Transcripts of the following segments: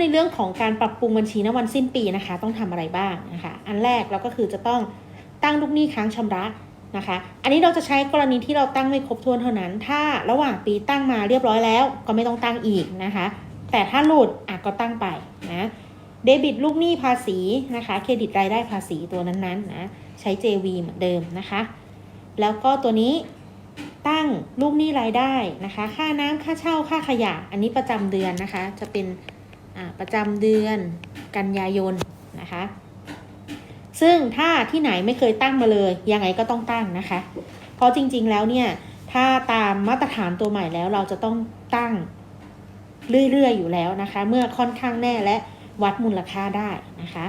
ในเรื่องของการปรับปรุงบัญชีณวันสิ้นปีนะคะ ต้องทำอะไรบ้างนะคะ อันแรกเราก็คือจะต้องตั้งลูกหนี้ค้างชำระนะคะ อันนี้เราจะใช้กรณีที่เราตั้งไม่ครบถ้วนเท่านั้น ถ้าระหว่างปีตั้งมาเรียบร้อยแล้ว ก็ไม่ต้องตั้งอีกนะคะ แต่ถ้าหลุดอะก็ตั้งไปนะเดบิตลูกหนี้ภาษีนะคะเครดิตรายได้ภาษีตัวนั้นๆนะใช้ JV เหมือนเดิมนะคะ แล้วก็ตัวนี้ตั้งลูกหนี้รายได้นะคะ ค่าน้ำค่าเช่าค่าขยะ อันนี้ประจำเดือนนะคะ จะเป็น ประจำเดือนกันยายนนะคะ ซึ่งถ้าที่ไหนไม่เคยตั้งมาเลย ยังไงก็ต้องตั้งนะคะ เพราะจริงๆแล้วเนี่ย ถ้าตามมาตรฐานตัวใหม่แล้วเราจะต้องตั้งเรื่อยๆอยู่แล้วนะคะ เมื่อค่อนข้างแน่และวัดมูลค่าได้นะคะ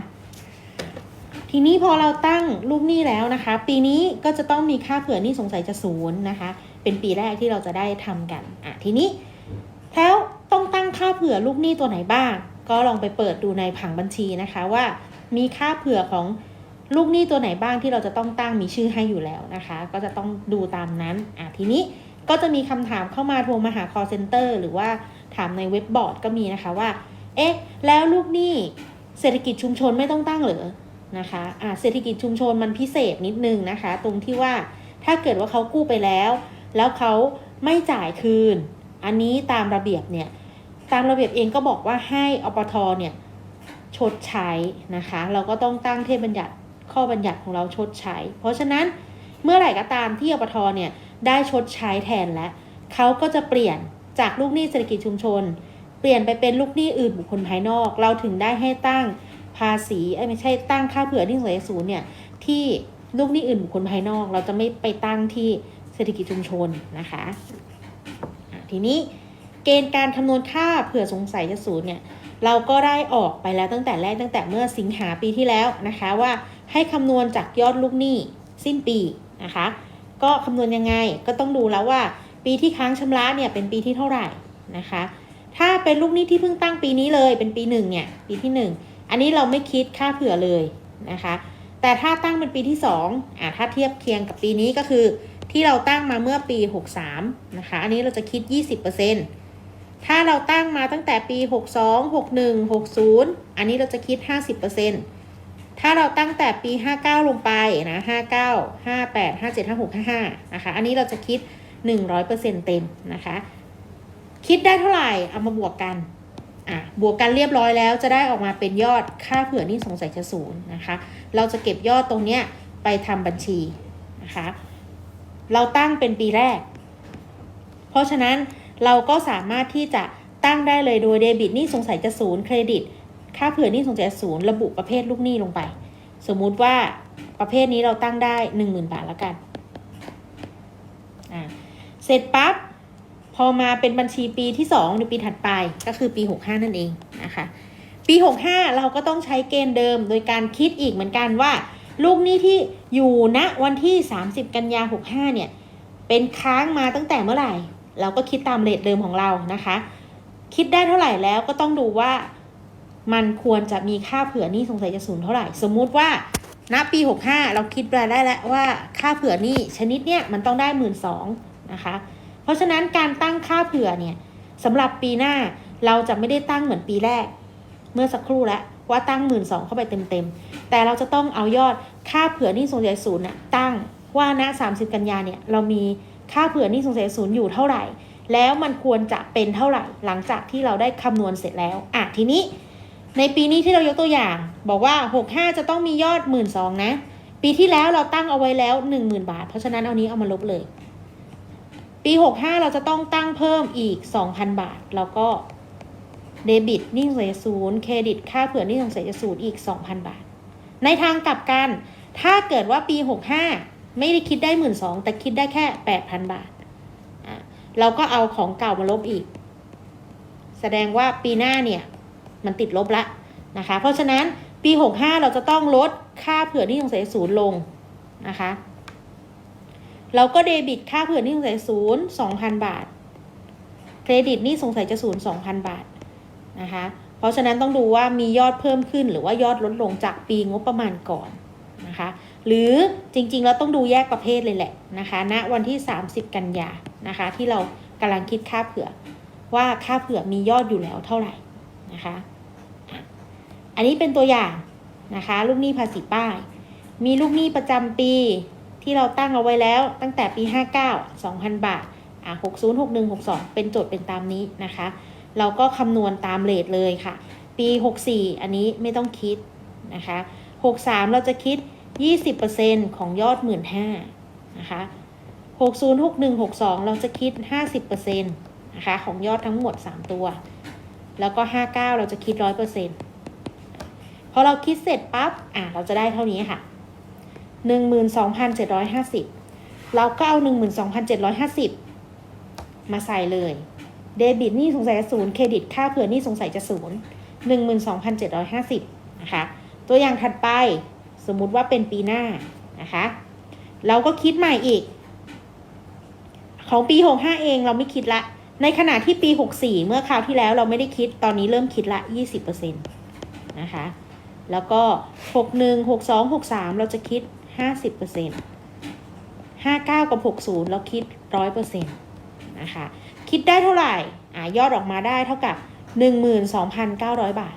ทีนี้พอเราตั้งลูกหนี้แล้วนะคะ ปีนี้ก็จะต้องมีค่าเผื่อหนี้สงสัยจะศูนย์นะคะ เป็นปีแรกที่เราจะได้ทำกันอะทีนี้แล้วต้องตั้งค่าเผื่อลูกหนี้ตัวไหนบ้าง ก็ลองไปเปิดดูในผังบัญชีนะคะว่ามีค่าเผื่อของลูกหนี้ตัวไหนบ้างที่เราจะต้องตั้งมีชื่อให้อยู่แล้วนะคะ ก็จะต้องดูตามนั้นอะทีนี้ก็จะมีคำถามเข้ามาโทรมาหา call center หรือว่าถามในเว็บบอร์ดก็มีนะคะว่า เอ๊ะ แล้วลูกหนี้เศรษฐกิจชุมชนไม่ต้องตั้งเหรอนะคะอ่าเศรษฐกิจชุมชนมันพิเศษนิดนึงนะคะ ตรงที่ว่าถ้าเกิดว่าเขากู้ไปแล้ว แล้วเขาไม่จ่ายคืน อันนี้ตามระเบียบเนี่ย ตามระเบียบเองก็บอกว่าให้อปทเนี่ยชดใช้นะคะ เราก็ต้องตั้งเทพบัญญัติข้อบัญญัติของเราชดใช้ เพราะฉะนั้นเมื่อไหร่ก็ตามที่อปทเนี่ยได้ชดใช้แทนแล้วเขาก็จะเปลี่ยนจากลูกหนี้เศรษฐกิจชุมชน เปลี่ยนไปเป็นลูกหนี้อื่นบุคคลภายนอก เราถึงได้ให้ตั้งภาษีไม่ใช่ตั้งค่าเผื่อหนี้สงสัยศูนย์เนี่ยที่ลูกหนี้อื่นบุคคลภายนอก เราจะไม่ไปตั้งที่เศรษฐกิจชุมชนนะคะทีนี้ เกณฑ์การคำนวณค่าเผื่อสงสัยจะศูนย์เนี่ยเราก็ได้ออกไปแล้วตั้งแต่แรกตั้งแต่เมื่อสิงหาปีที่แล้วนะคะว่าให้คำนวณจากยอดลูกหนี้สิ้นปีนะคะก็คำนวณยังไงก็ต้องดูแล้วว่าปีที่ค้างชำระเนี่ยเป็นปีที่เท่าไหร่นะคะ ถ้าเป็นลูกหนี้ที่เพิ่งตั้งปีนี้เลยเป็นปีหนึ่งเนี่ยปีที่หนึ่งอันนี้เราไม่คิดค่าเผื่อเลยนะคะ แต่ถ้าตั้งเป็นปีที่2อ่าถ้าเทียบเคียงกับปีนี้ก็คือที่เราตั้งมาเมื่อปี 63นะคะอันนี้เราจะคิด 20% ถ้าเราตั้งมาตั้งแต่ปี 62 61 60 อันนี้เราจะคิด 50%ถ้าเราตั้งแต่ปี 59 ลงไปนะ 59 58 57 56 55 นะคะ อันนี้เราจะคิด 100%เต็มนะคะ คิดได้เท่าไหร่ เอามาบวกกัน อะ บวกกันเรียบร้อยแล้วจะได้ออกมาเป็นยอดค่าเผื่อนี้สงสัยจะศูนย์นะคะ เราจะเก็บยอดตรงเนี้ยไปทำบัญชีนะคะ เราตั้งเป็นปีแรก เพราะฉะนั้น เราก็สามารถที่จะตั้งได้เลยโดยเดบิตนี้สงสัยจะศูนย์เครดิต ค่าเผื่อนี้สงสัยศูนย์ระบุประเภทลูกหนี้ลงไป สมมุติว่าประเภทนี้เราตั้งได้หนึ่งหมื่นบาทแล้วกันอะเสร็จปั๊บพอมาเป็นบัญชีปีที่2ในปีถัดไปก็คือปี 65 นั่นเองนะคะปี 65 เราก็ต้องใช้เกณฑ์เดิมโดยการคิดอีกเหมือนกันว่า ลูกหนี้ที่อยู่ณวันที่ 30 กันยา65 เนี่ย เป็นค้างมาตั้งแต่เมื่อไหร่ เราก็คิดตามเรทเดิมของเรานะคะ คิดได้เท่าไหร่แล้วก็ต้องดูว่ามันควรจะมีค่าเผื่อนี้สงสัยจะศูนย์เท่าไหร่ สมมุติว่าณปี 65 เราคิดไปได้แล้วว่าค่าเผื่อนี้ชนิดเนี้ยมันต้องได้หมื่นสองนะคะ เพราะฉะนั้นการตั้งค่าเผื่อเนี่ยสำหรับปีหน้าเราจะไม่ได้ตั้งเหมือนปีแรก เมื่อสักครู่แล้วว่าตั้งหมื่นสองเข้าไปเต็มๆ แต่เราจะต้องเอายอดค่าเผื่อนี้สงสัยศูนย์น่ะตั้งว่าณ30 กันยาเนี่ยเรามี ค่าเผื่อหนี้สงสัยศูนย์อยู่เท่าไหร่ แล้วมันควรจะเป็นเท่าไหร่ หลังจากที่เราได้คำนวณเสร็จแล้วอะทีนี้ ในปีนี้ที่เรายกตัวอย่าง บอกว่า 65 จะต้องมียอด 1 2ื่นนะ ปีที่แล้วเราตั้งเอาไว้แล้ว 10,000 บาท เพราะฉะนั้นเอานี้เอามาลบเลย ปี 65 เราจะต้องตั้งเพิ่มอีก 2,000 บาท แล้วก็เดบิตนี่สงสัยศูนย์เครดิตค่าเผื่อนี่สงสัยศูนย์อีก 2,000 บาท ในทางกลับกัน ถ้าเกิดว่าปี 65 ไม่ได้คิดได้1 2ื่นสองแต่คิดได้แค่8,000บาทอะเราก็เอาของเก่ามาลบอีก แสดงว่าปีหน้าเนี่ยมันติดลบละนะคะ เพราะฉะนั้นปี65เราจะต้องลดค่าเผื่อนี่สงสัยศูนย์ลงนะคะ เราก็เดบิตค่าเผื่อนี้สงสัยศูนย์สองพันบาท เครดิตนี้สงสัยจะศูนย์สองพันบาทนะคะ เพราะฉะนั้นต้องดูว่ามียอดเพิ่มขึ้นหรือว่ายอดลดลงจากปีงบประมาณก่อนนะคะ หรือจริงๆเราต้องดูแยกประเภทเลยแหละนะคะณวันที่ 30 กันยานะคะ ที่เรากำลังคิดค่าเผื่อ ว่าค่าเผื่อมียอดอยู่แล้วเท่าไหร่นะคะอะอันนี้เป็นตัวอย่างนะคะลูกหนี้ภาษีป้าย มีลูกหนี้ประจำปีที่เราตั้งเอาไว้แล้วตั้งแต่ปี 59 2,000 บาทอะ60 61 62 เป็นโจทย์เป็นตามนี้นะคะ เราก็คำนวณตามเลทเลยค่ะ ปี 64 อันนี้ไม่ต้องคิดนะคะ 63 เราจะคิด 20%ของยอด 15,000นะคะ60 61 62 เราจะคิด 50%นะคะของยอดทั้งหมด 3 ตัว แล้วก็ 59 เราจะคิด 100%พอเราคิดเสร็จปั๊บ อะ เราจะได้เท่านี้ค่ะ 12,750 เราก็เอา 12,750 มาใส่เลย เดบิตนี่สงสัยจะศูนย์เครดิตค่าเผื่อนี่สงสัยจะศูนย์12,750 นะคะ ตัวอย่างถัดไป สมมุติว่าเป็นปีหน้านะคะ เราก็คิดใหม่อีก ของปี 65 เองเราไม่คิดละ ในขณะที่ปี 64 เมื่อคราวที่แล้วเราไม่ได้คิดตอนนี้เริ่มคิดละ 20%นะคะ แล้วก็ 61 62 63 เราจะคิด 50% 59 กับ 60 เราคิด 100%นะคะ คิดได้เท่าไหร่อ่ายอดออกมาได้เท่ากับ 12,900 บาท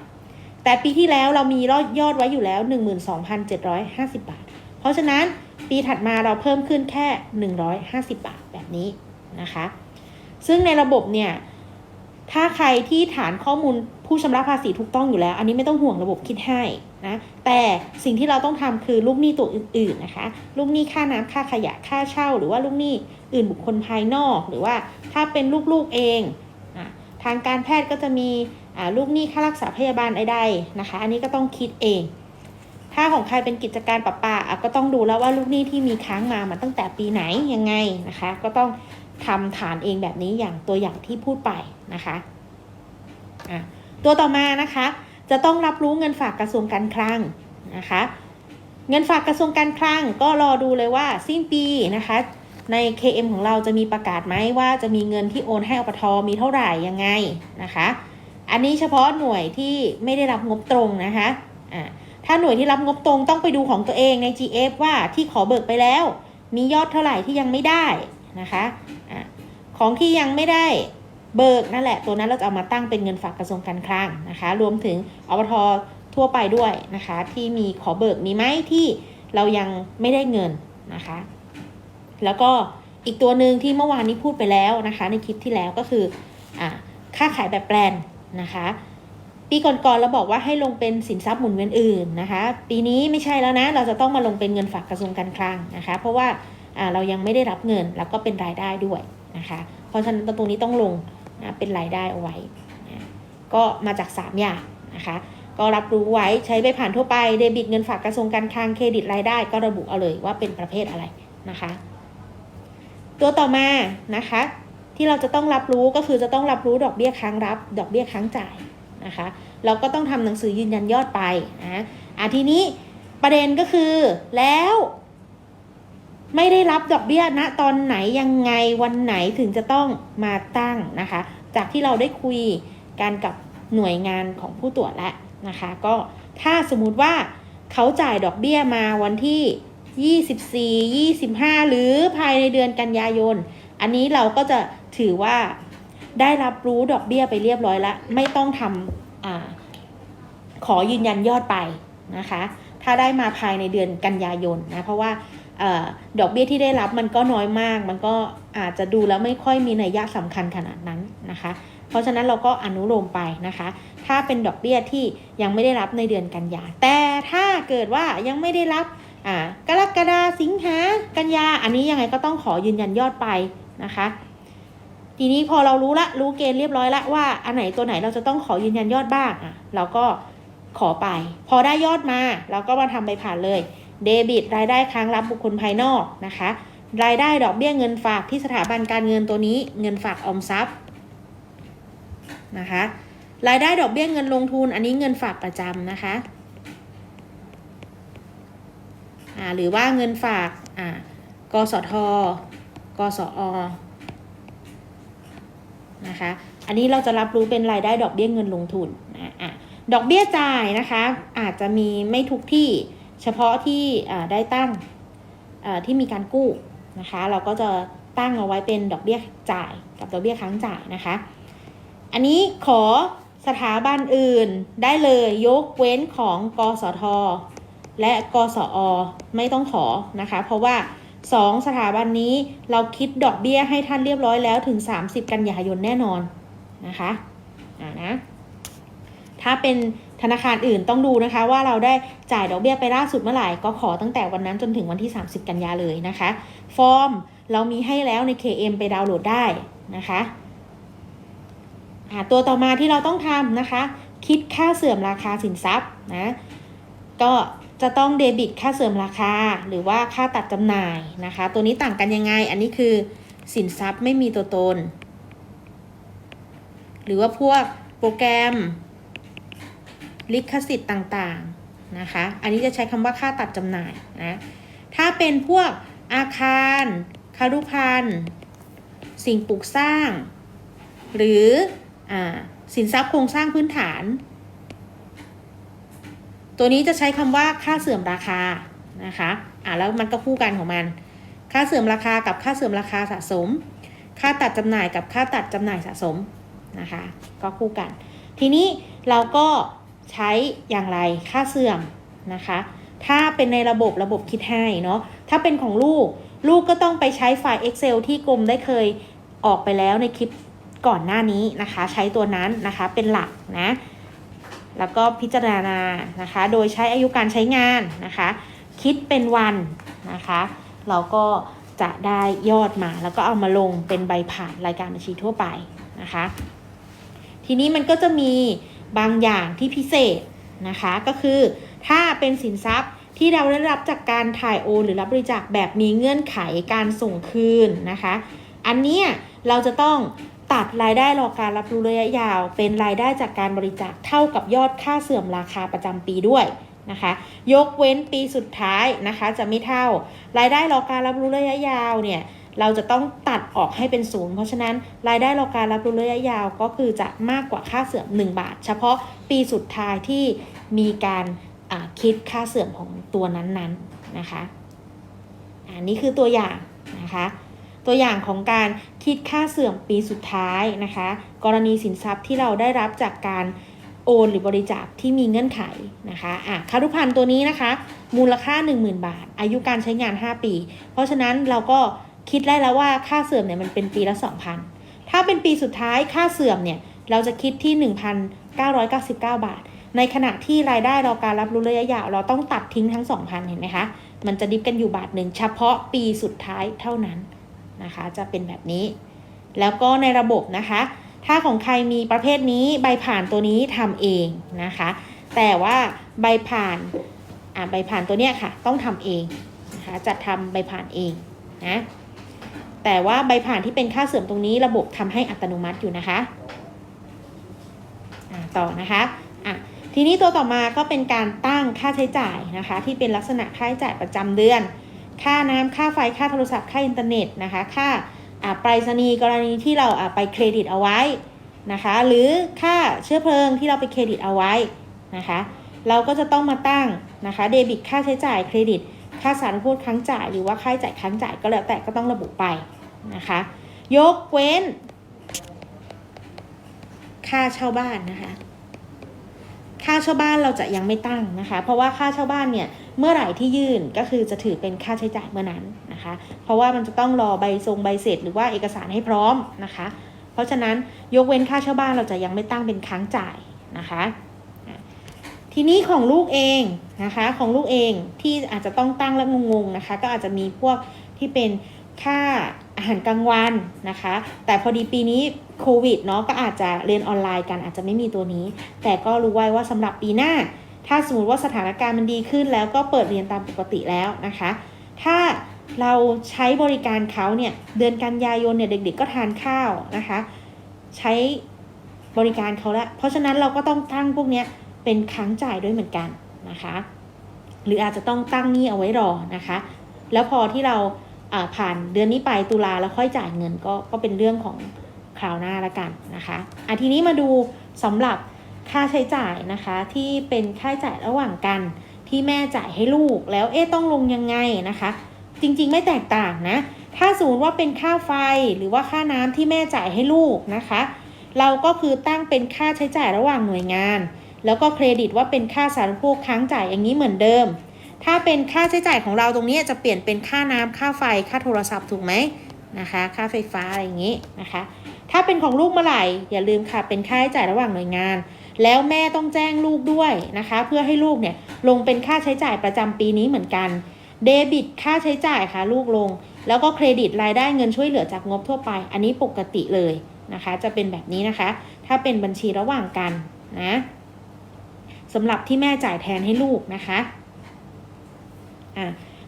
แต่ปีที่แล้วเรามียอดไว้อยู่แล้ว 12,750 บาท เพราะฉะนั้นปีถัดมาเราเพิ่มขึ้นแค่ 150 บาทแบบนี้นะคะ ซึ่งในระบบเนี่ย ถ้าใครที่ฐานข้อมูลผู้ชำระภาษีถูกต้องอยู่แล้ว อันนี้ไม่ต้องห่วงระบบคิดให้นะ แต่สิ่งที่เราต้องทำคือลูกหนี้ตัวอื่น ๆนะคะ ลูกหนี้ค่าน้ำค่าขยะค่าเช่า หรือว่าลูกหนี้อื่นบุคคลภายนอก หรือว่าถ้าเป็นลูกๆเองอะทางการแพทย์ก็จะมี ลูกหนี้ค่ารักษาพยาบาลใดๆนะคะ อันนี้ก็ต้องคิดเอง ถ้าของใครเป็นกิจการปะปาก็ต้องดูแล้วว่าลูกหนี้ที่มีค้างมามาตั้งแต่ปีไหนยังไงนะคะ ก็ต้องทำฐานเองแบบนี้อย่างตัวอย่างที่พูดไปนะคะะตัวต่อมานะคะ จะต้องรับรู้เงินฝากกระทรวงการคลังนะคะ เงินฝากกระทรวงการคลังก็รอดูเลยว่าสิ้นปีนะคะใน KM ของเราจะมีประกาศไหมว่าจะมีเงินที่โอนให้อปทมีเท่าไหร่ยังไงนะคะ อันนี้เฉพาะหน่วยที่ไม่ได้รับงบตรงนะคะอ่าถ้าหน่วยที่รับงบตรงต้องไปดูของตัวเองใน GF ว่าที่ขอเบิกไปแล้ว มียอดเท่าไหร่ที่ยังไม่ได้นะคะอะของที่ยังไม่ได้เบิกนั่นแหละ ตัวนั้นเราจะเอามาตั้งเป็นเงินฝากกระทรวงการคลังนะคะ รวมถึงอปททั่วไปด้วยนะคะ ที่มีขอเบิกมีไหมที่เรายังไม่ได้เงินนะคะ แล้วก็อีกตัวหนึ่งที่เมื่อวานนี้พูดไปแล้วนะคะ ในคลิปที่แล้วก็คืออค่าขายแบบแปลน นะคะ ปีก่อนๆเราบอกว่าให้ลงเป็นสินทรัพย์หมุนเวียนอื่นนะคะ ปีนี้ไม่ใช่แล้วนะ เราจะต้องมาลงเป็นเงินฝากกระทรวงการคลังนะคะ เพราะว่าเรายังไม่ได้รับเงินแล้วก็เป็นรายได้ด้วยนะคะ เพราะฉะนั้นตรงนี้ต้องลงนะเป็นรายได้เอาไว้นะก็มาจาก 3 อย่างนะคะ ก็รับรู้ไว้ใช้ใบผ่านทั่วไปเดบิตเงินฝากกระทรวงการคลังเครดิตรายได้ ก็ระบุเอาเลยว่าเป็นประเภทอะไรนะคะ ตัวต่อมานะคะ ที่เราจะต้องรับรู้ก็คือจะต้องรับรู้ดอกเบี้ยค้างรับ ดอกเบี้ยค้างจ่ายนะคะ เราก็ต้องทำหนังสือยืนยันยอดไปนะอะทีนี้ประเด็นก็คือแล้ว ไม่ได้รับดอกเบี้ยณตอนไหนยังไงวันไหนถึงจะต้องมาตั้งนะคะ จากที่เราได้คุยกันกับหน่วยงานของผู้ตรวจแล้วนะคะ ก็ถ้าสมมุติว่าเขาจ่ายดอกเบี้ยมาวันที่ 24 25 หรือภายในเดือนกันยายน อันนี้เราก็จะ ถือว่าได้รับรู้ดอกเบี้ยไปเรียบร้อยแล้ว ไม่ต้องทำอขอยืนยันยอดไปนะคะ ถ้าได้มาภายในเดือนกันยายนนะ เพราะว่าอดอกเบี้ยที่ได้รับมันก็น้อยมาก มันก็อาจจะดูแล้วไม่ค่อยมีนัยยะสำคัญขนาดนั้นนะคะ เพราะฉะนั้นเราก็อนุโลมไปนะคะ ถ้าเป็นดอกเบี้ยที่ยังไม่ได้รับในเดือนกันยา แต่ถ้าเกิดว่ายังไม่ได้รับกรกฎาสิงหากันยา อันนี้ยังไงก็ต้องขอยืนยันยอดไปนะคะ ทีนี้พอเรารู้ละรู้เกณฑ์เรียบร้อยละว่าอันไหนตัวไหนเราจะต้องขอยืนยันยอดบ้างอะเราก็ขอไป พอได้ยอดมาเราก็มาทำใบผ่านเลยเดบิตรายได้ค้างรับบุคคลภายนอกนะคะ รายได้ดอกเบี้ยเงินฝากที่สถาบันการเงินตัวนี้เงินฝากออมทรัพย์นะคะรายได้ดอกเบี้ยเงินลงทุนอันนี้เงินฝากประจำนะคะอ่าหรือว่าเงินฝากอ่ากสท กสอ นะคะ อันนี้เราจะรับรู้เป็นรายได้ดอกเบี้ยเงินลงทุนนะอะดอกเบี้ยจ่ายนะคะ อาจจะมีไม่ทุกที่เฉพาะที่ได้ตั้งที่มีการกู้นะคะ เราก็จะตั้งเอาไว้เป็นดอกเบี้ยจ่ายกับดอกเบี้ยค้างจ่ายนะคะ อันนี้ขอสถาบันอื่นได้เลยยกเว้นของกสท และกสอ ไม่ต้องขอนะคะ เพราะว่า สองสถาบันนี้เราคิดดอกเบี้ยให้ท่านเรียบร้อยแล้วถึง 30 กันยายนแน่นอนนะคะนะ ถ้าเป็นธนาคารอื่นต้องดูนะคะ ว่าเราได้จ่ายดอกเบี้ยไปล่าสุดเมื่อไหร่ก็ขอตั้งแต่วันนั้นจนถึงวันที่ 30 กันยาเลยนะคะ ฟอร์มเรามีให้แล้วใน KM ไปดาวน์โหลดได้นะคะตัวต่อมาที่เราต้องทำนะคะ คิดค่าเสื่อมราคาสินทรัพย์นะก็ จะต้องเดบิตค่าเสื่อมราคา หรือว่าค่าตัดจำหน่ายนะคะ ตัวนี้ต่างกันยังไง อันนี้คือสินทรัพย์ไม่มีตัวตน หรือว่าพวกโปรแกรม ลิขสิทธิ์ต่างๆนะคะ อันนี้จะใช้คำว่าค่าตัดจำหน่ายนะ ถ้าเป็นพวกอาคารคารุพันธ์สิ่งปลูกสร้าง หรืออสินทรัพย์โครงสร้างพื้นฐาน ตัวนี้จะใช้คำว่าค่าเสื่อมราคานะคะอ่าแล้วมันก็คู่กันของมัน ค่าเสื่อมราคากับค่าเสื่อมราคาสะสม ค่าตัดจำหน่ายกับค่าตัดจำหน่ายสะสมนะคะ ก็คู่กัน ทีนี้เราก็ใช้อย่างไรค่าเสื่อมนะคะ ถ้าเป็นในระบบระบบคิดให้เนาะถ้าเป็นของลูก ลูกก็ต้องไปใช้ไฟล์ Excel ที่กรมได้เคยออกไปแล้วในคลิปก่อนหน้านี้นะคะ ใช้ตัวนั้นนะคะเป็นหลักนะ แล้วก็พิจารณานะคะ โดยใช้อายุการใช้งานนะคะ คิดเป็นวันนะคะ เราก็จะได้ยอดมา แล้วก็เอามาลงเป็นใบผ่านรายการบัญชีทั่วไปนะคะ ทีนี้มันก็จะมีบางอย่างที่พิเศษนะคะก็คือถ้าเป็นสินทรัพย์ที่เราได้รับจากการถ่ายโอนหรือรับบริจาคแบบมีเงื่อนไขการส่งคืนนะคะ อันนี้เราจะต้อง ตัดรายได้รอการรับรู้ระยะยาว เป็นรายได้จากการบริจาคเท่ากับยอดค่าเสื่อมราคาประจำปีด้วยนะคะ ยกเว้นปีสุดท้ายนะคะจะไม่เท่า รายได้รอการรับรู้ระยะยาวเนี่ยเราจะต้องตัดออกให้เป็นศูนย์เพราะฉะนั้นรายได้รอการรับรู้ระยะยาวก็คือจะมากกว่าค่าเสื่อม 1 บาท เฉพาะปีสุดท้ายที่มีการคิดค่าเสื่อมของตัวนั้นๆนนนะคะอันนี้คือตัวอย่างนะคะ ตัวอย่างของการคิดค่าเสื่อมปีสุดท้ายนะคะ กรณีสินทรัพย์ที่เราได้รับจากการโอนหรือบริจาคที่มีเงื่อนไขนะคะอะคารุพันธ์ตัวนี้นะคะ มูลค่า 10,000 บาท อายุการใช้งาน 5 ปี เพราะฉะนั้นเราก็คิดได้แล้วว่าค่าเสื่อมเนี่ยมันเป็นปีละ 2,000 ถ้าเป็นปีสุดท้ายค่าเสื่อมเนี่ยเราจะคิดที่ 1,999 บาท ในขณะที่รายได้เราการรับรู้ระยะยาวเราต้องตัดทิ้งทั้ง 2,000 เห็นไหมคะ มันจะดิบกันอยู่บาทหนึ่งเฉพาะปีสุดท้ายเท่านั้น นะคะ จะเป็นแบบนี้ แล้วก็ในระบบนะคะ ถ้าของใครมีประเภทนี้ใบผ่านตัวนี้ทำเองนะคะ แต่ว่าใบผ่านอ่าใบผ่านตัวเนี้ยค่ะ ต้องทำเองนะคะจะทำใบผ่านเองนะแต่ว่าใบผ่านที่เป็นค่าเสื่อมตรงนี้ระบบทำให้อัตโนมัติอยู่นะคะต่อนะคะอะทีนี้ตัวต่อมาก็เป็นการตั้งค่าใช้จ่ายนะคะ ที่เป็นลักษณะค่าใช้จ่ายประจำเดือน ค่าน้ำค่าไฟค่าโทรศัพท์ค่าอินเทอร์เน็ตนะคะ ค่าไปรษณีย์กรณีที่เราไปเครดิตเอาไว้นะคะ หรือค่าเชื้อเพลิงที่เราไปเครดิตเอาไว้นะคะ เราก็จะต้องมาตั้งนะคะเดบิตค่าใช้จ่ายเครดิต ค่าสารพูดค้างจ่าย หรือว่าค่าใช้จ่ายค้างจ่ายก็แล้วแต่ก็ต้องระบุไปนะคะ ยกเว้น ค่าเช่าบ้านนะคะ ค่าเช่าบ้านเราจะยังไม่ตั้งนะคะ เพราะว่าค่าเช่าบ้านเนี่ยเมื่อไหร่ที่ยื่นก็คือจะถือเป็นค่าใช้จ่ายเมื่อนั้นนะคะ เพราะว่ามันจะต้องรอใบทรงใบเสร็จหรือว่าเอกสารให้พร้อมนะคะ เพราะฉะนั้นยกเว้นค่าเช่าบ้านเราจะยังไม่ตั้งเป็นค้างจ่ายนะคะทีนี้ของลูกเองนะคะของลูกเองที่อาจจะต้องตั้งแล้วงงๆนะคะ ก็อาจจะมีพวกที่เป็นค่าอาหารกลางวันนะคะ แต่พอดีปีนี้ โควิดเนาะก็อาจจะเรียนออนไลน์กันอาจจะไม่มีตัวนี้ แต่ก็รู้ไว้ว่าสำหรับปีหน้า ถ้าสมมติว่าสถานการณ์มันดีขึ้นแล้วก็เปิดเรียนตามปกติแล้วนะคะ ถ้าเราใช้บริการเขาเนี่ยเดือนกันยายนเนี่ยเด็ก ๆ ก็ทานข้าวนะคะ ใช้บริการเขาแล้วเพราะฉะนั้นเราก็ต้องตั้งพวกเนี้ยเป็นค้างจ่ายด้วยเหมือนกันนะคะ หรืออาจจะต้องตั้งหนี้เอาไว้รอนะคะ แล้วพอที่เราผ่านเดือนนี้ไปตุลาแล้วค่อยจ่ายเงินก็ก็เป็นเรื่องของ คราวหน้าละกันนะคะอะทีนี้มาดูสำหรับค่าใช้จ่ายนะคะที่เป็นค่าใช้จ่ายระหว่างกัน ที่แม่จ่ายให้ลูกแล้วเอ๊ะต้องลงยังไงนะคะ จริงๆไม่แตกต่างนะ ถ้าสมมติว่าเป็นค่าไฟหรือว่าค่าน้ำที่แม่จ่ายให้ลูกนะคะ เราก็คือตั้งเป็นค่าใช้จ่ายระหว่างหน่วยงาน แล้วก็เครดิตว่าเป็นค่าสารณูปโภคค้างจ่ายอย่างนี้เหมือนเดิม ถ้าเป็นค่าใช้จ่ายของเราตรงนี้จะเปลี่ยนเป็นค่าน้ำค่าไฟค่าโทรศัพท์ถูกไหมนะคะ ค่าไฟฟ้าอะไรอย่างนี้นะคะ ถ้าเป็นของลูกเมื่อไหร่ อย่าลืมค่ะเป็นค่าใช้จ่ายระหว่างหน่วยงาน แล้วแม่ต้องแจ้งลูกด้วยนะคะ เพื่อให้ลูกเนี่ยลงเป็นค่าใช้จ่ายประจำปีนี้เหมือนกัน เดบิตค่าใช้จ่ายค่ะลูกลง แล้วก็เครดิตรายได้เงินช่วยเหลือจากงบทั่วไป อันนี้ปกติเลยนะคะ จะเป็นแบบนี้นะคะ ถ้าเป็นบัญชีระหว่างกันนะสำหรับที่แม่จ่ายแทนให้ลูกนะคะอะ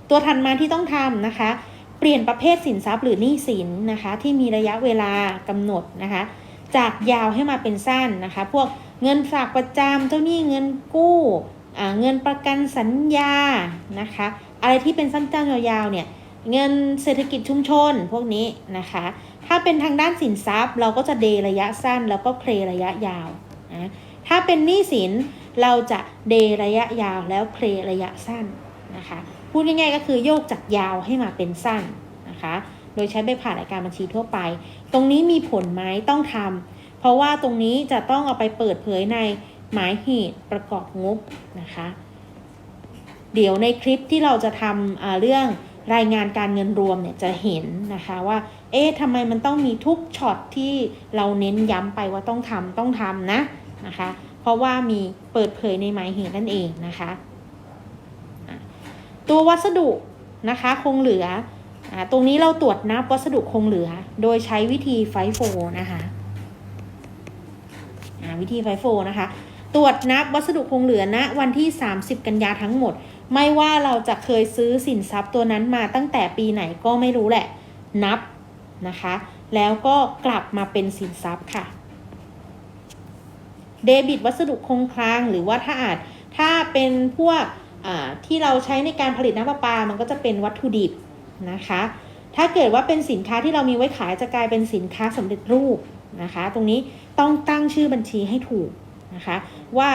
ตัวถัดมาที่ต้องทำนะคะ ลี่ยนประเภทสินทรัพย์หรือหนี้สินนะคะที่มีระยะเวลากำหนดนะคะจากยาวให้มาเป็นสั้นนะคะ พวกเงินฝากประจำเจ้าหนี้เงินกู้เงินประกันสัญญานะคะอะไรที่เป็นสั้นๆยาวๆเนี่ยเงินเศรษฐกิจชุมชนพวกนี้นะคะ ถ้าเป็นทางด้านสินทรัพย์ เราก็จะเดระยะสั้นแล้วก็เครระยะยาวนะถ้าเป็นหนี้สินเราจะเดระยะยาวแล้วเครระยะสั้นนะคะ พูดง่ายๆก็คือโยกจากยาวให้มาเป็นสั้นนะคะ โดยใช้ใบผ่านรายการบัญชีทั่วไป ตรงนี้มีผลไหมต้องทำเพราะว่าตรงนี้จะต้องเอาไปเปิดเผยในหมายเหตุประกอบงบนะคะ เดี๋ยวในคลิปที่เราจะทำเรื่องรายงานการเงินรวมเนี่ยจะเห็นนะคะว่า เอ๊ะทำไมมันต้องมีทุกช็อตที่เราเน้นย้ำไปว่าต้องทำต้องทำนะนะคะ เพราะว่ามีเปิดเผยในหมายเหตุนั่นเองนะคะ ตัววัสดุนะคะคงเหลืออตรงนี้เราตรวจนับวัสดุคงเหลือ โดยใช้วิธีไฟโฟนะคะะวิธีไฟโฟนะคะ ตรวจนับวัสดุคงเหลือณนะวันที่ 30 กันยาทั้งหมด ไม่ว่าเราจะเคยซื้อสินทรัพย์ตัวนั้นมาตั้งแต่ปีไหนก็ไม่รู้แหละ นับนะคะ แล้วก็กลับมาเป็นสินทรัพย์ค่ะ เดบิตวัสดุคงคลังหรือว่าถ้าอาจถ้าเป็นพวก ที่เราใช้ในการผลิตน้ำประปา มันก็จะเป็นวัตถุดิบนะคะ ถ้าเกิดว่าเป็นสินค้าที่เรามีไว้ขายจะกลายเป็นสินค้าสำเร็จรูปนะคะ ตรงนี้ต้องตั้งชื่อบัญชีให้ถูกนะคะ ว่า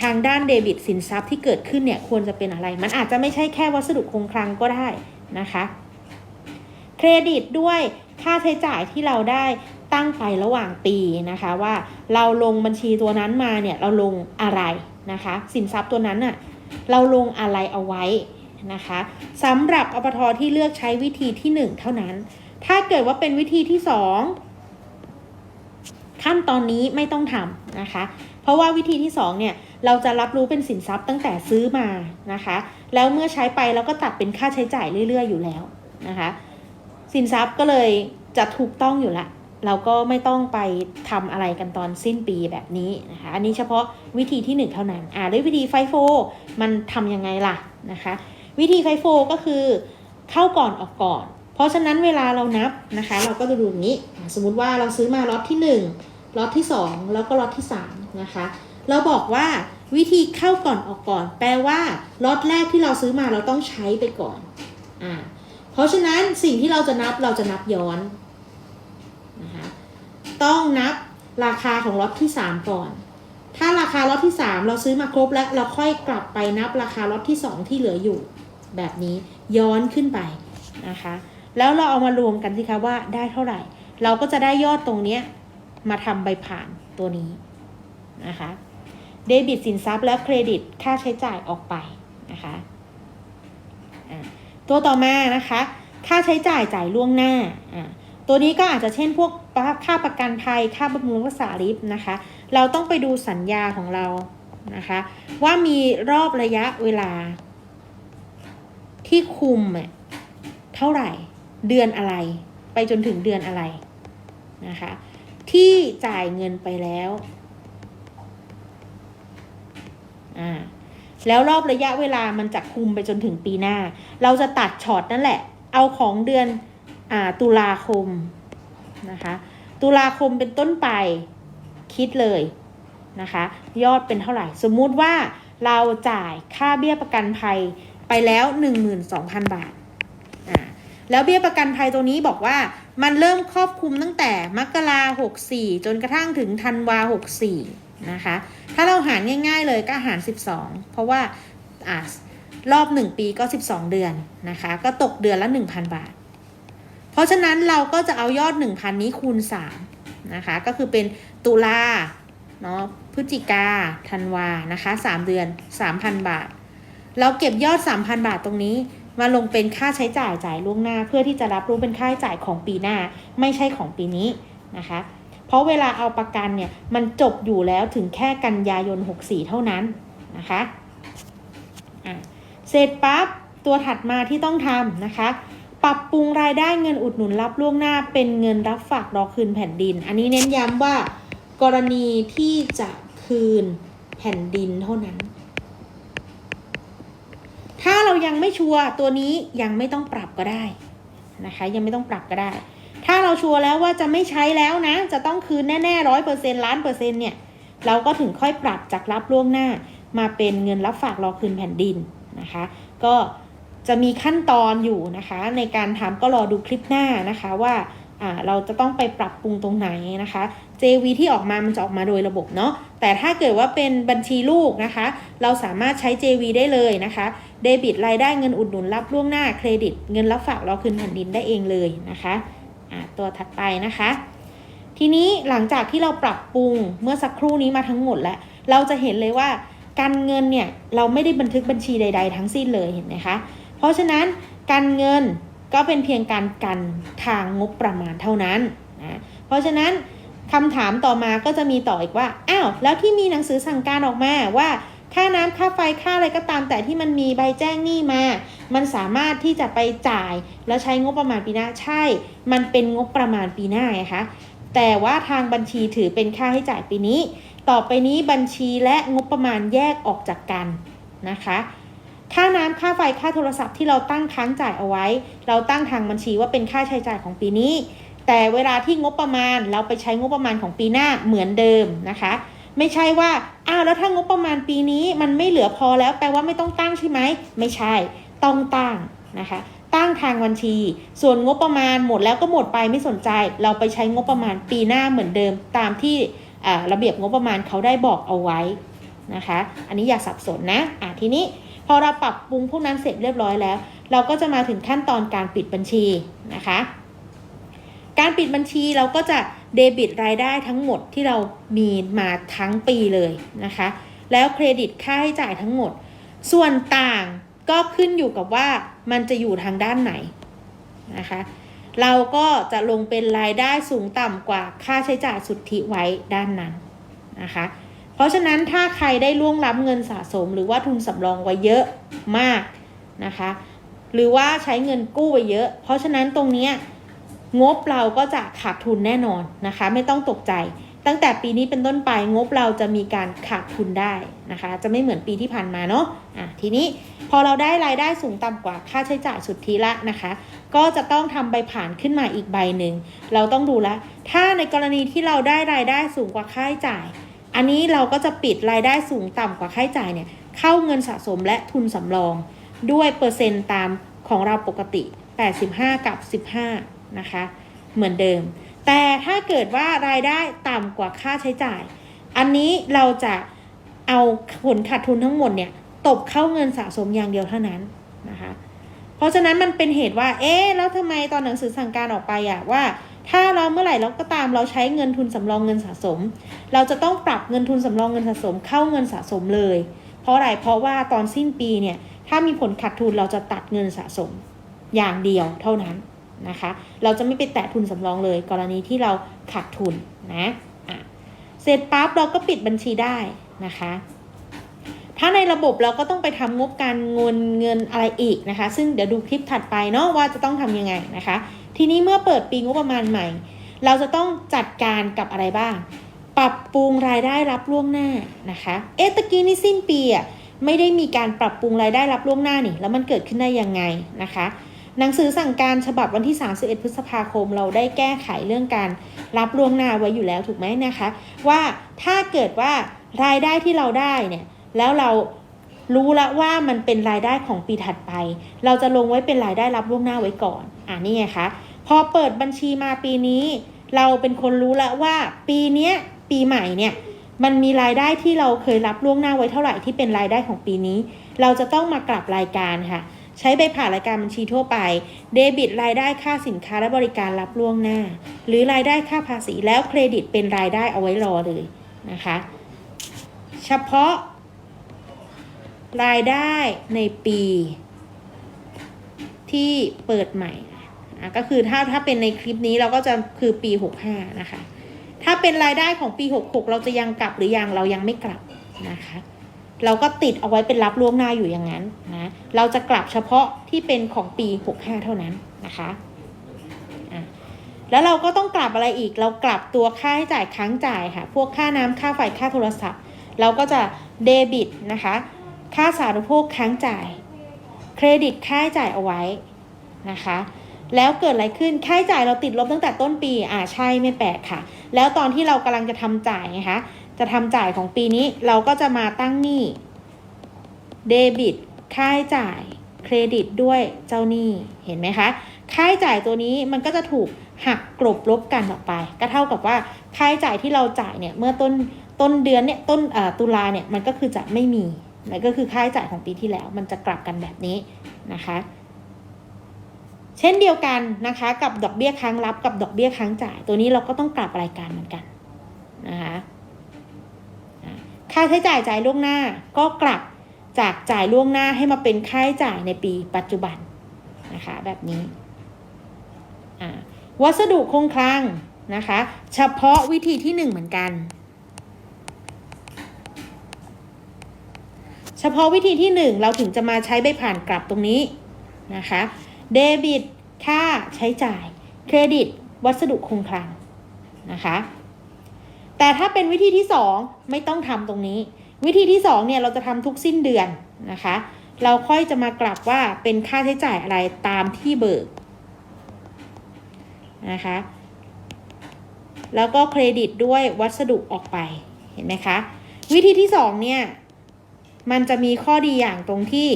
ทางด้านเดบิตสินทรัพย์ที่เกิดขึ้นเนี่ยควรจะเป็นอะไร มันอาจจะไม่ใช่แค่วัสดุคงคลังก็ได้นะคะ เครดิตด้วยค่าใช้จ่ายที่เราได้ตั้งไประหว่างปีนะคะว่าเราลงบัญชีตัวนั้นมาเนี่ยเราลงอะไรนะคะ สินทรัพย์ตัวนั้นน่ะ เราลงอะไรเอาไว้นะคะสำหรับอปทที่เลือกใช้วิธีที่ 1 เท่านั้น ถ้าเกิดว่าเป็นวิธีที่ 2 ขั้นตอนนี้ไม่ต้องทำนะคะ เพราะว่าวิธีที่ 2 เนี่ยเราจะรับรู้เป็นสินทรัพย์ตั้งแต่ซื้อมานะคะ แล้วเมื่อใช้ไปเราก็ตัดเป็นค่าใช้จ่ายเรื่อย ๆ อยู่แล้วนะคะ สินทรัพย์ก็เลยจะถูกต้องอยู่ละ เราก็ไม่ต้องไปทำอะไรกันตอนสิ้นปีแบบนี้นะคะ อันนี้เฉพาะวิธีที่ 1 เท่านั้น อ่าด้วยวิธีไฟโฟมันทำยังไงล่ะนะคะ วิธีไฟโฟก็คือเข้าก่อนออกก่อน เพราะฉะนั้นเวลาเรานับนะคะ เราก็จะดูงนี้ สมมุติว่าเราซื้อมาล็อตที่ 1ล็อตที่ 2 แล้วก็ล็อตที่3นะคะ เราบอกว่าวิธีเข้าก่อนออกก่อน แปลว่าล็อตแรกที่เราซื้อมาเราต้องใช้ไปก่อน อ่า เพราะฉะนั้นสิ่งที่เราจะนับเราจะนับย้อน ต้องนับราคาของล็อตที่ 3 ก่อน ถ้าราคาล็อตที่ 3 เราซื้อมาครบแล้วเราค่อยกลับไปนับราคาล็อตที่ 2 ที่เหลืออยู่ แบบนี้ย้อนขึ้นไปนะคะ แล้วเราเอามารวมกันสิคะว่าได้เท่าไหร่ เราก็จะได้ยอดตรงเนี้ยมาทำใบผ่านตัวนี้นะคะเดบิตสินทรัพย์และเครดิตค่าใช้จ่ายออกไปนะคะตัวต่อมานะคะ ค่าใช้จ่ายจ่ายล่วงหน้าอ่า ตัวนี้ก็อาจจะเช่นพวกค่าประกันภัยค่าบำรุงรักษาลิฟต์นะคะ เราต้องไปดูสัญญาของเรานะคะ ว่ามีรอบระยะเวลา ที่คุมเท่าไหร่ เดือนอะไร ไปจนถึงเดือนอะไรนะคะ ที่จ่ายเงินไปแล้วอ่าแล้วรอบระยะเวลามันจะคุมไปจนถึงปีหน้า เราจะตัดช็อตนั่นแหละ เอาของเดือน ตุลาคมนะคะ ตุลาคมเป็นต้นไปคิดเลยนะคะ ยอดเป็นเท่าไหร่ สมมุติว่าเราจ่ายค่าเบี้ยประกันภัยไปแล้ว 12,000 บาทอ่าแล้วเบี้ยประกันภัยตัวนี้บอกว่ามันเริ่มครอบคลุมตั้งแต่มกราหกสี่จนกระทั่งถึงธันวาหกสี่นะคะ ถ้าเราหารง่าย ๆ เลยก็หาร 12 เพราะว่าอ่ารอบ 1 ปีก็ 12 เดือนนะคะ ก็ตกเดือนละ 1,000 บาท เพราะฉะนั้นเราก็จะเอายอด 1,000 นี้คูณ 3 นะคะ ก็คือเป็นตุลาเนาะพฤศจิกาธันวานะคะ 3 เดือน 3,000 บาท เราเก็บยอด 3,000 บาทตรงนี้ มาลงเป็นค่าใช้จ่ายจ่ายล่วงหน้า เพื่อที่จะรับรู้เป็นค่าใช้จ่ายของปีหน้า ไม่ใช่ของปีนี้นะคะ เพราะเวลาเอาประกันเนี่ย มันจบอยู่แล้วถึงแค่กันยายน 64 เท่านั้นนะคะอะเสร็จปั๊บตัวถัดมาที่ต้องทำนะคะ ปรับปรุงรายได้เงินอุดหนุนรับล่วงหน้าเป็นเงินรับฝากรอคืนแผ่นดิน อันนี้เน้นย้ำว่ากรณีที่จะคืนแผ่นดินเท่านั้น ถ้าเรายังไม่ชัวร์ตัวนี้ยังไม่ต้องปรับก็ได้นะคะยังไม่ต้องปรับก็ได้ ถ้าเราชัวร์แล้วว่าจะไม่ใช้แล้วนะ จะต้องคืนแน่ๆร้อยเปอร์เซ็นล้านเปอร์เซ็นเนี่ยเราก็ถึงค่อยปรับจากรับล่วงหน้ามาเป็นเงินรับฝากรอคืนแผ่นดินนะคะ ก็ จะมีขั้นตอนอยู่นะคะ ในการทำก็รอดูคลิปหน้านะคะว่าเราจะต้องไปปรับปรุงตรงไหนนะคะ JV ที่ออกมา มันจะออกมาโดยระบบเนาะ แต่ถ้าเกิดว่าเป็นบัญชีลูกนะคะ เราสามารถใช้ JV ได้เลยนะคะ เดบิตรายได้เงินอุดหนุนรับล่วงหน้า เครดิต เงินรับฝากเรอคืนแผ่นดินได้เองเลยนะคะตัวถัดไปนะคะ ทีนี้หลังจากที่เราปรับปรุงเมื่อสักครู่นี้มาทั้งหมดแล้ว เราจะเห็นเลยว่าการเงินเนี่ยเราไม่ได้บันทึกบัญชีใด ๆ ทั้งสิ้นเลยเห็นไหมคะ เพราะฉะนั้นการเงินก็เป็นเพียงการกันทางงบประมาณเท่านั้นนะเพราะฉะนั้นคำถามต่อมาก็จะมีต่ออีกว่า อ้าว แล้วที่มีหนังสือสั่งการออกมาว่า ค่าน้ำค่าไฟ ค่าอะไรก็ตามแต่ที่มันมีใบแจ้งหนี้มา มันสามารถที่จะไปจ่าย แล้วใช้งบประมาณปีหน้า ใช่ มันเป็นงบประมาณปีหน้าไงคะ แต่ว่าทางบัญชีถือเป็นค่าให้จ่ายปีนี้ ต่อไปนี้บัญชีและงบประมาณแยกออกจากกันนะคะ ค่าน้ำค่าไฟค่าโทรศัพท์ที่เราตั้งค้างจ่ายเอาไว้ เราตั้งทางบัญชีว่าเป็นค่าใช้จ่ายของปีนี้ แต่เวลาที่งบประมาณเราไปใช้งบประมาณของปีหน้าเหมือนเดิมนะคะ ไม่ใช่ว่าอ้าวแล้วถ้างบประมาณปีนี้มันไม่เหลือพอแล้วแปลว่าไม่ต้องตั้งใช่ไหมไม่ใช่ต้องตั้งนะคะตั้งทางบัญชี ส่วนงบประมาณหมดแล้วก็หมดไปไม่สนใจ เราไปใช้งบประมาณปีหน้าเหมือนเดิม ตามที่ระเบียบงบประมาณเขาได้บอกเอาไว้นะคะ อันนี้อย่าสับสนนะอะทีนี้ อเราปรับปรุงพวกนั้นเสร็จเรียบร้อยแล้ว เราก็จะมาถึงขั้นตอนการปิดบัญชีนะคะ การปิดบัญชีเราก็จะเดบิตรายได้ทั้งหมดที่เรามีมาทั้งปีเลยนะคะ แล้วเครดิตค่าให้จ่ายทั้งหมด ส่วนต่างก็ขึ้นอยู่กับว่ามันจะอยู่ทางด้านไหนนะคะ เราก็จะลงเป็นรายได้สูงต่ำกว่าค่าใช้จ่ายสุทธิไว้ด้านนั้นนะคะ ราะฉะนั้นถ้าใครได้ล่วงล้ำเงินสะสม หรือว่าทุนสำรองไว้เยอะมากนะคะ หรือว่าใช้เงินกู้ไว้เยอะ เพราะฉะนั้นตรงนี้งบเราก็จะขาดทุนแน่นอนนะคะ ไม่ต้องตกใจ ตั้งแต่ปีนี้เป็นต้นไปงบเราจะมีการขาดทุนได้นะคะ จะไม่เหมือนปีที่ผ่านมาเนาะอะทีนี้พอเราได้รายได้สูงต่ำกว่าค่าใช้จ่ายสุทธิละนะคะ ก็จะต้องทำใบผ่านขึ้นมาอีกใบหนึ่งเราต้องดูแลวถ้าในกรณีที่เราได้รายได้สูงกว่าค่าใช้จ่าย อันนี้เราก็จะปิดรายได้สูงต่ำกว่าค่าใช้จ่ายเนี่ยเข้าเงินสะสมและทุนสำรอง ด้วยเปอร์เซ็นต์ตามของเราปกติ 85 กับ 15 นะคะ เหมือนเดิม แต่ถ้าเกิดว่ารายได้ต่ำกว่าค่าใช้จ่าย อันนี้เราจะเอาผลขาดทุนทั้งหมดเนี่ยตบเข้าเงินสะสมอย่างเดียวเท่านั้นนะคะ เพราะฉะนั้นมันเป็นเหตุว่า เอ๊ะ แล้วทำไมตอนหนังสือสั่งการออกไปอะว่า ถ้าเราเมื่อไหร่เราก็ตามเราใช้เงินทุนสำรองเงินสะสม เราจะต้องปรับเงินทุนสำรองเงินสะสมเข้าเงินสะสมเลย เพราะอะไรเพราะว่าตอนสิ้นปีเนี่ยถ้ามีผลขาดทุนเราจะตัดเงินสะสมอย่างเดียวเท่านั้นนะคะ เราจะไม่ไปแตะทุนสำรองเลย กรณีที่เราขาดทุนนะะเสร็จปั๊บเราก็ปิดบัญชีได้นะคะ ถ้าในระบบเราก็ต้องไปทำงบการเงินเงินอะไรอีกนะคะ ซึ่งเดี๋ยวดูคลิปถัดไปเนาะว่าจะต้องทำยังไงนะคะ ทีนี้เมื่อเปิดปีงบประมาณใหม่ เราจะต้องจัดการกับอะไรบ้าง ปรับปรุงรายได้รับล่วงหน้านะคะ เอตะกี้นี่สิ้นปีอะไม่ได้มีการปรับปรุงรายได้รับล่วงหน้านี่ แล้วมันเกิดขึ้นได้ยังไงนะคะ หนังสือสั่งการฉบับวันที่ 31 พฤษภาคม เราได้แก้ไขเรื่องการรับล่วงหน้าไว้อยู่แล้วถูกไหมนะคะ ว่าถ้าเกิดว่ารายได้ที่เราได้เนี่ยแล้วเรา รู้แล้วว่ามันเป็นรายได้ของปีถัดไป เราจะลงไว้เป็นรายได้รับล่วงหน้าไว้ก่อน อ่านี่ไงคะพอเปิดบัญชีมาปีนี้ เราเป็นคนรู้แล้วว่า ปีเนี้ยปีใหม่เนี่ยมันมีรายได้ที่เราเคยรับล่วงหน้าไว้เท่าไหร่ที่เป็นรายได้ของปีนี้ เราจะต้องมากลับรายการค่ะ ใช้ใบผ่านรายการบัญชีทั่วไป เดบิตรายได้ค่าสินค้าและบริการรับล่วงหน้า หรือรายได้ค่าภาษีแล้วเครดิตเป็นรายได้เอาไว้รอเลยนะคะ เฉพาะ รายได้ในปีที่เปิดใหม่ะก็คือถ้าถ้าเป็นในคลิปนี้เราก็จะคือปี 65 นะคะ ถ้าเป็นรายได้ของปี 66 เราจะยังกลับหรือยังเรายังไม่กลับนะคะ เราก็ติดเอาไว้เป็นรับล่วงหน้าอยู่อย่างนั้นนะเราจะกลับเฉพาะที่เป็นของปี 65 เท่านั้นนะคะอะแล้วเราก็ต้องกลับอะไรอีก เรากลับตัวค่าใช้จ่ายค้างจ่ายค่ะ พวกค่าน้ำค่าไฟค่าโทรศัพท์ เราก็จะเดบิตนะคะ ค่าสาธารณูปโภคค้างจ่าย เครดิตค่าใช้จ่ายเอาไว้นะคะ แล้วเกิดอะไรขึ้นค่าใช้จ่ายเราติดลบตั้งแต่ต้นปีอ่าใช่ไม่แปลกค่ะ แล้วตอนที่เรากำลังจะทำจ่ายไงคะจะทำจ่ายของปีนี้เราก็จะมาตั้งหนี้เดบิตค่าใช้จ่ายเครดิตด้วยเจ้าหนี้เห็นไหมคะค่าใช้จ่ายตัวนี้มันก็จะถูกหักกลบลบกันออกไป ก็เท่ากับว่าค่าใช้จ่ายที่เราจ่ายเนี่ยเมื่อต้นต้นเดือนเนี่ยต้นตุลาเนี่ยมันก็คือจะไม่มี นั่นก็คือค่าใช้จ่ายของปีที่แล้ว มันจะกลับกันแบบนี้นะคะ เช่นเดียวกันนะคะ กับดอกเบี้ยค้างรับกับดอกเบี้ยค้างจ่าย ตัวนี้เราก็ต้องกลับรายการเหมือนกันนะคะค่าใช้จ่ายจ่ายล่วงหน้าก็กลับจากจ่ายล่วงหน้าให้มาเป็นค่าใช้จ่ายในปีปัจจุบันนะคะแบบนี้วัสดุคงคลังนะคะ เฉพาะวิธีที่หนึ่งเหมือนกัน เฉพาะวิธีที่หนึ่งเราถึงจะมาใช้ใบผ่านกลับตรงนี้นะคะเดบิตค่าใช้จ่าย เครดิต วัสดุคงคลังนะคะแต่ถ้าเป็นวิธีที่ 2 ไม่ต้องทำตรงนี้ วิธีที่2เนี่ยเราจะทำทุกสิ้นเดือนนะคะเราค่อยจะมากลับว่าเป็นค่าใช้จ่ายอะไรตามที่เบิกนะคะแล้วก็เครดิตด้วยวัสดุออกไปเห็นไหมคะ วิธีที่ 2 เนี่ย มันจะมีข้อดีอย่างตรงที่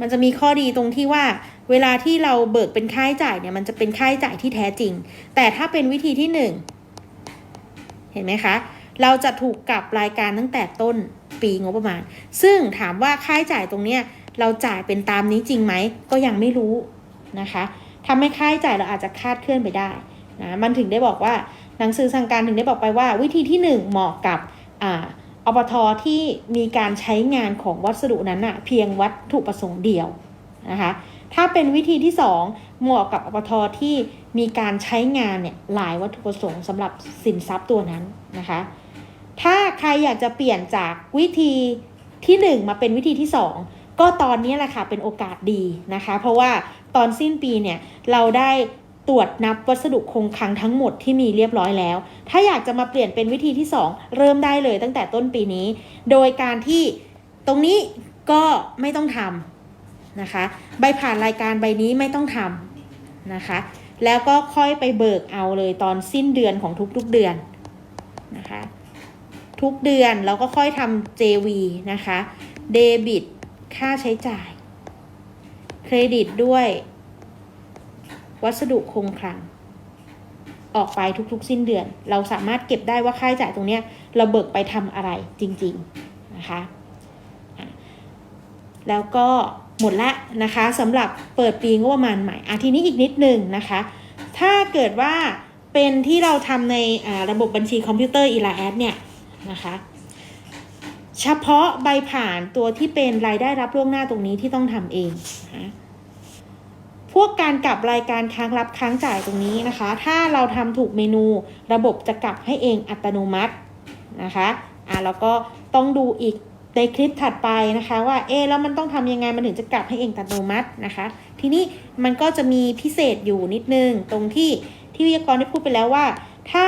มันจะมีข้อดีตรงที่ว่า เวลาที่เราเบิกเป็นค่าใช้จ่ายเนี่ยมันจะเป็นค่าใช้จ่ายที่แท้จริง แต่ถ้าเป็นวิธีที่หนึ่งเห็นไหมคะ เราจะถูกกลับรายการตั้งแต่ต้นปีงบประมาณ ซึ่งถามว่าค่าใช้จ่ายตรงเนี้ยเราจ่ายเป็นตามนี้จริงไหมก็ยังไม่รู้นะคะทำให้ค่าใช้จ่ายเราอาจจะคาดเคลื่อนไปได้นะมันถึงได้บอกว่าหนังสือสั่งการถึงได้บอกไปว่า วิธีที่หนึ่งเหมาะกับ อ่าอปทที่มีการใช้งานของวัสดุนั้นอะเพียงวัตถุประสงค์เดียวนะคะถ้าเป็นวิธีที่ 2 เหมาะกับอปทที่มีการใช้งานเนี่ยหลายวัตถุประสงค์สำหรับสินทรัพย์ตัวนั้นนะคะถ้าใครอยากจะเปลี่ยนจากวิธีที่ 1 มาเป็นวิธีที่ 2 ก็ตอนนี้แหละค่ะเป็นโอกาสดีนะคะ เพราะว่าตอนสิ้นปีเนี่ยเราได้ ตรวจนับวัสดุคงคลังทั้งหมดที่มีเรียบร้อยแล้ว ถ้าอยากจะมาเปลี่ยนเป็นวิธีที่ 2 เริ่มได้เลยตั้งแต่ต้นปีนี้ โดยการที่ตรงนี้ก็ไม่ต้องทำนะคะ ใบผ่านรายการใบนี้ไม่ต้องทำนะคะ แล้วก็ค่อยไปเบิกเอาเลยตอนสิ้นเดือนของทุกๆเดือนนะคะ ทุกเดือนเราก็ค่อยทำ JV นะคะ เดบิต ค่าใช้จ่าย เครดิตด้วย วัสดุคงคลัง ออกไปทุกๆ สิ้นเดือน เราสามารถเก็บได้ว่าค่าใช้จ่ายตรงเนี้ยเราเบิกไปทำอะไรจริงๆนะคะแล้วก็หมดละนะคะสำหรับเปิดปีงบประมาณใหม่อาทีนี้อีกนิดนึงนะคะ ถ้าเกิดว่าเป็นที่เราทำในระบบบัญชีคอมพิวเตอร์ e l a a d เนี่ยนะคะเฉพาะใบผ่านตัวที่เป็นรายได้รับล่วงหน้าตรงนี้ที่ต้องทำเองนะ พวกการกลับรายการค้างรับค้างจ่ายตรงนี้นะคะ ถ้าเราทำถูกเมนูระบบจะกลับให้เองอัตโนมัตินะคะอะแล้วก็ต้องดูอีกในคลิปถัดไปนะคะว่าเอ๊แล้วมันต้องทำยังไงมันถึงจะกลับให้เองอัตโนมัตินะคะ ทีนี้มันก็จะมีพิเศษอยู่นิดนึง ตรงที่ที่วิทยากรได้พูดไปแล้วว่า ถ้า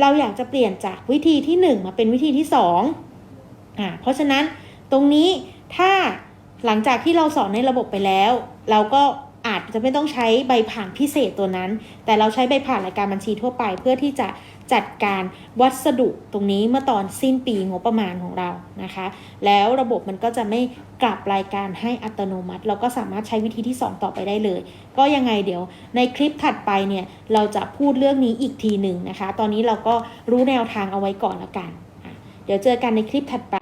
เราอยากจะเปลี่ยนจากวิธีที่ 1 มาเป็นวิธีที่2อ่าเพราะฉะนั้นตรงนี้ถ้าหลังจากที่เราสอนในระบบไปแล้ว เราก็ อาจจะไม่ต้องใช้ใบผ่านพิเศษตัวนั้น แต่เราใช้ใบผ่านรายการบัญชีทั่วไป เพื่อที่จะจัดการวัสดุตรงนี้เมื่อตอนสิ้นปีงบประมาณของเรานะคะ แล้วระบบมันก็จะไม่กลับรายการให้อัตโนมัติ เราก็สามารถใช้วิธีที่ 2 ต่อไปได้เลย ก็ยังไงเดี๋ยวในคลิปถัดไปเนี่ยเราจะพูดเรื่องนี้อีกทีหนึ่งนะคะ ตอนนี้เราก็รู้แนวทางเอาไว้ก่อนละกัน เดี๋ยวเจอกันในคลิปถัดไป